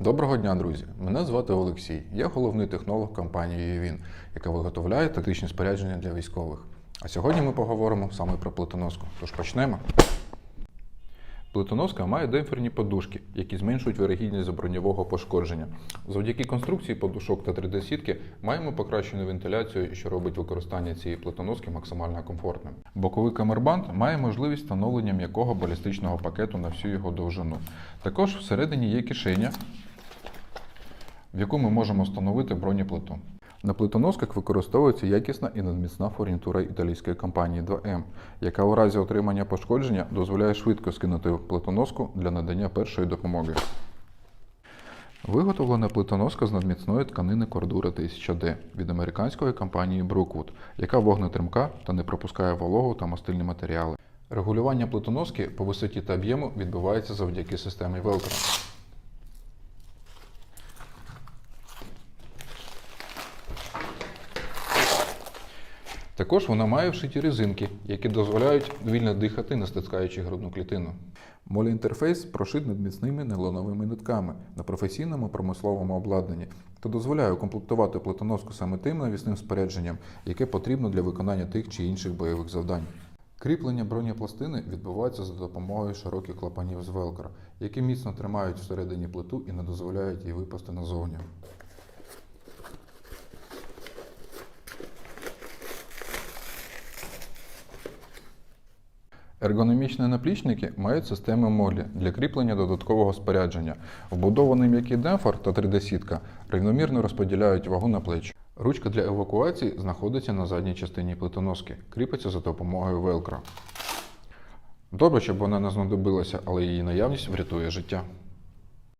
Доброго дня, друзі! Мене звати Олексій. Я головний технолог компанії ЮВІН, яка виготовляє тактичні спорядження для військових. А сьогодні ми поговоримо саме про плитоноску. Тож почнемо. Плитоноска має демпферні подушки, які зменшують вирогідність заброньового пошкодження. Завдяки конструкції подушок та 3D-сітки маємо покращену вентиляцію, що робить використання цієї плитоноски максимально комфортним. Боковий камербанд має можливість встановлення м'якого балістичного пакету на всю його довжину. Також всередині є кишеня, в яку ми можемо встановити бронеплиту. На плитоносках використовується якісна і надміцна фурнітура італійської компанії 2M, яка у разі отримання пошкодження дозволяє швидко скинути плитоноску для надання першої допомоги. Виготовлена плитоноска з надміцної тканини кордура 1000D від американської компанії Brookwood, яка вогнетримка та не пропускає вологу та мастильні матеріали. Регулювання плитоноски по висоті та об'єму відбувається завдяки системі Velcro. Також вона має вшиті резинки, які дозволяють вільно дихати, не стискаючи грудну клітину. Молі-інтерфейс прошит надміцними нейлоновими нитками на професійному промисловому обладнанні та дозволяє укомплектувати плитоноску саме тим навісним спорядженням, яке потрібно для виконання тих чи інших бойових завдань. Кріплення бронепластини відбувається за допомогою широких клапанів з велкро, які міцно тримають всередині плиту і не дозволяють їй випасти назовні. Ергономічні наплічники мають системи молі для кріплення додаткового спорядження. Вбудований м'який демпфер та 3D-сітка рівномірно розподіляють вагу на плечі. Ручка для евакуації знаходиться на задній частині плитоноски, кріпиться за допомогою велкро. Добре, щоб вона не знадобилася, але її наявність врятує життя.